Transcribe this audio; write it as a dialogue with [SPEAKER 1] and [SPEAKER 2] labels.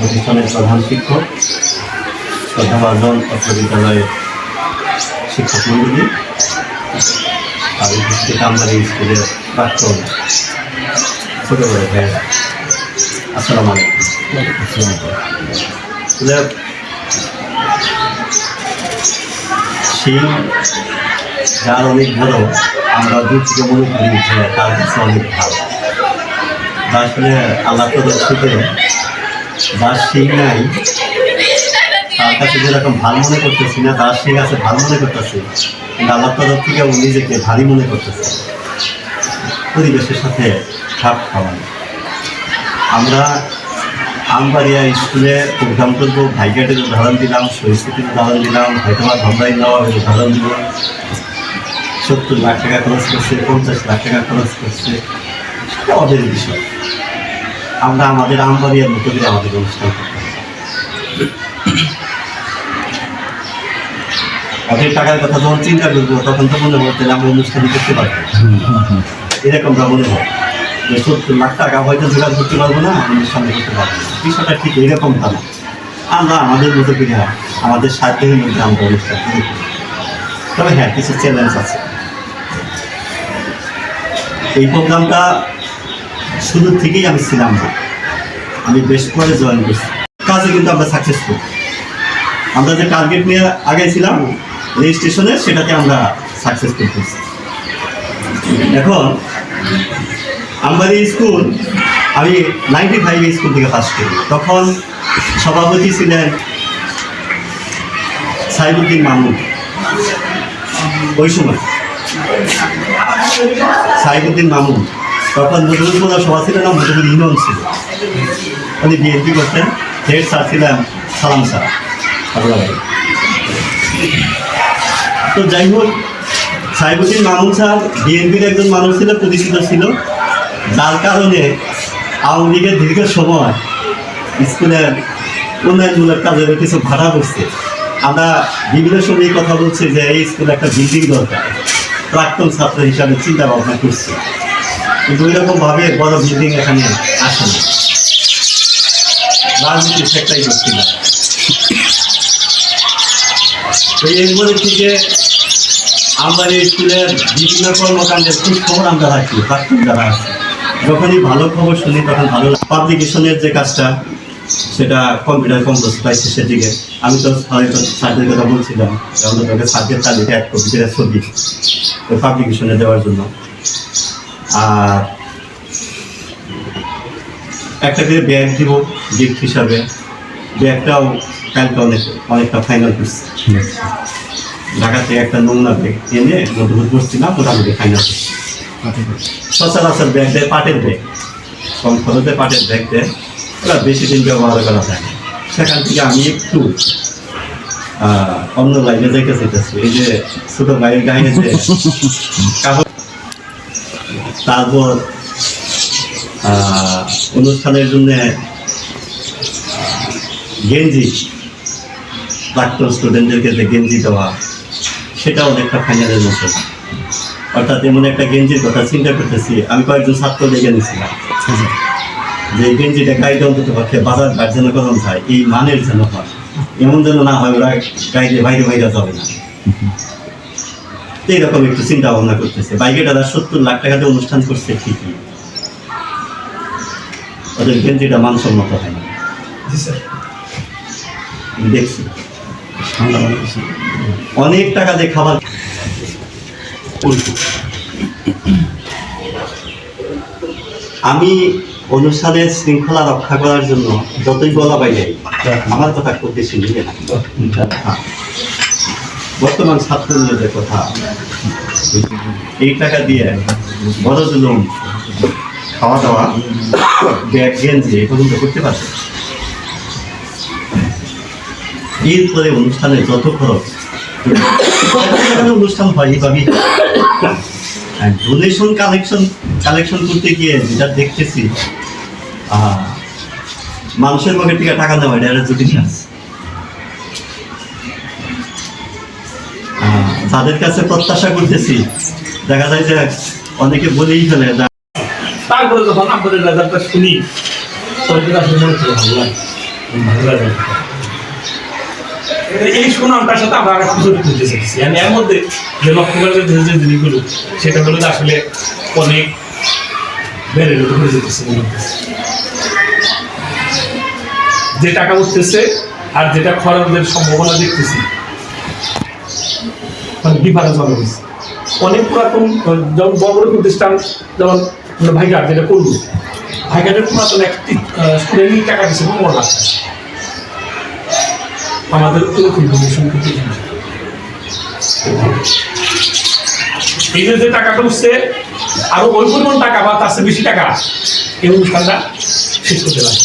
[SPEAKER 1] প্রতিষ্ঠানের প্রধান শিক্ষক শ্রদ্ধাভাজন অত্র বিদ্যালয়ের শিক্ষক মন্ডলী, আর উপস্থিত আমাদের এই স্কুলের প্রাক্তন ছোট বড় ভাইয়েরা। আসসালামু আলাইকুম। শিং যার অনেক বড় আমরা দূর থেকে মনে করি যে তার কাছে অনেক ভালো। তা আসলে আল্লাহ প্রদর্শিত যার শিং নাই, তার কাছে যেরকম ভালো মনে করতেছি না, তার শিং আছে ভালো মনে করতেছি। কিন্তু আল্লাহ তরফ থেকে ও নিজেকে ভারী মনে করতেছে। পরিবেশের সাথে খাপ খাওয়ানো। আমরা আমবাড়িয়া স্কুলে প্রোগ্রাম করব ভাইগেটের উদাহরণ দিলাম পরিস্থিতির উদাহরণ দিলাম হয়তো বা ধন্দাই নেওয়ার উদাহরণ দিব। সত্তর লাখ টাকা খরচ করছে, পঞ্চাশ লাখ টাকা খরচ করছে। সেটা ওদের বিষয়। আমরা আমাদের আমবাড়িয়ার মতো করে আমাদের অনুষ্ঠান করতে হবে। ওদের টাকার কথা যখন চিন্তা করব তখন তো মনে হচ্ছে আমরা অনুষ্ঠান করতে পারব। এরকমটা মনে হয় যে সত্তর লাখ টাকা হয়তো জোগাড় করতে পারব না অনুষ্ঠান করতে পারব বিষয়টা ঠিক এরকমটা না। আমরা আমাদের মতো করে আমাদের সাধ্যের মধ্যে আমরা অনুষ্ঠান করি। তবে হ্যাঁ কিছু চ্যালেঞ্জ আছে। এই প্রোগ্রামটা শুরু থেকেই আমি ছিলাম না আমি বেশ পরে জয়েন করছি। কাজে কিন্তু আমরা সাকসেসফুল আমরা যে টার্গেট নিয়ে আগে ছিলাম রেজিস্ট্রেশনে সেটাতে আমরা সাকসেসফুল করছি। এখন, আমার এই স্কুল আমি নাইনটি ফাইভ স্কুল থেকে ফার্স্ট করি। তখন সভাপতি ছিলেন সাইবুদ্দিন মাহমুদ ওই সময় সাইবুদ্দিন মাহমুদ তখন মধুপুর সভা ছিল না মধুপুর ইউনিয়ন ছিল। উনি বিএনপি করতেন, হেড স্যার ছিলেন সালাম স্যার তো যাই হোক সাইবুদ্দিন মাহমুদ স্যার বিএনপির একজন মানুষ ছিল, প্রতিষ্ঠিত ছিল। যার কারণে আওয়ামী লীগের দীর্ঘ সময় স্কুলের উন্নয়নমূলক কাজের কিছু ভাড়া পড়ছে আমরা বিভিন্ন সময় কথা বলছি যে এই স্কুলে একটা বিল্ডিং দরকার। প্রাক্তন ছাত্র হিসাবে চিন্তা ভাবনা করছি। কিন্তু ওই রকমভাবে বড় বিল্ডিং এখানে আসে না সেটাই করছি না। তো এরপরে থেকে আমরা এই স্কুলের বিভিন্ন কর্মকাণ্ডের খুব খবর আমরা রাখি প্রাক্তন যারা আছে। যখনই ভালো খবর শুনি, তখন ভালো পাবলিকেশনের যে কাজটা, সেটা কম্পিউটার কম্পোজ পাইছে সেদিকে আমি তো হয়তো সার্জের কথা বলছিলাম। আমরা তোকে সার্জের তালিকা এক কপি ছবি। ওই পাবলিকেশনে দেওয়ার জন্য। আর একটা করে ব্যাগ দিব গিফট হিসাবে। ব্যাগটাও কালকে অনেক অনেকটা ফাইনাল করছি ঢাকা থেকে একটা নোংরা ব্যাগ এনে মধুপুর করছিলাম মোটামুটি ফাইনাল করছি সচরাচর ব্যাগ দেয় পাটের ব্যাগ কম খরচে পাটের ব্যাগ দেয়। ওরা বেশি দিন ব্যবহার করা যায় সেখান থেকে আমি একটু অন্য লাইনে যাইতে চাইতেছি। এই যে ছোট ভাইয়ের গায়ে যে কাপড় তারপর অনুষ্ঠানের জন্য গেঞ্জি, প্রাক্তন স্টুডেন্টদেরকে যে গেঞ্জি দেওয়া সেটা অনেকটা ফাইনালের মতো। অর্থাৎ এমন একটা গেঞ্জির কথা চিন্তা করতেছি, আমি কয়েকজন ছাত্র লেগে নিয়েছিলাম। যে গেঞ্জিটা গাইতে অন্তত পক্ষে বাজার ঘাট যেন কখন যায়, এই মানের যেন হয়। এমন যেন না হয়, ওরা গাইতে বাইরে বাইরে যাবে না। তো এইরকম একটু চিন্তা ভাবনা করতেছে। বাইকে দাদা সত্তর লাখ টাকাতে অনুষ্ঠান করছে ঠিকই। ওদের গেঞ্জিটা মানসম্মত হয় না। দেখছি। অনেক টাকা দিয়ে খাবার আমি অনুষ্ঠানের শৃঙ্খলা রক্ষা করার জন্য যতই বলা বাইরে আমার কথা খুব বেশি নিয়ে না। বর্তমান ছাত্রদের কথা। এই টাকা দিয়ে বড় জুলুম খাওয়া দাওয়া ব্যাগ গেঞ্জি পর্যন্ত করতে পারছে? এরপরে অনুষ্ঠানে যত খরচ অনুষ্ঠান হয় এইভাবেই ডোনেশন কালেকশন কালেকশন করতে গিয়ে যেটা দেখতেছি মানুষের পকেট থেকে টাকা নেওয়া, এটা একটা জটিল কাজ যাদের কাছে প্রত্যাশা করতেছি। দেখা যায় যে অনেকে বলেই ফেলে
[SPEAKER 2] তারপরে যখন আপনাদের রেজাল্টটা শুনি এই সুনামটার সাথে আমরা চাইছি এর মধ্যে যে লক্ষ্য করে যে যে জিনিসগুলো, সেটা হলো আসলে অনেক বেড়ে হয়ে যেতেছে। যে টাকা উঠতেছে আর যেটা খরচের সম্ভাবনা দেখতেছি মানে ডিফারেন্স অনেক হয়েছে অনেক পুরাতন যেমন বড় বড় প্রতিষ্ঠান, যেমন ভাইঘাট যেটা করব। ভাইঘাটের পুরাতন একটি স্টুডেন্টই টাকা দিচ্ছে পনেরো লাখ। আমাদের এই যে টাকাটা উঠছে, আরও ওই পরিমাণ টাকা বা তার চেয়ে বেশি টাকা, এই অনুষ্ঠানটা শেষ করতে পারে।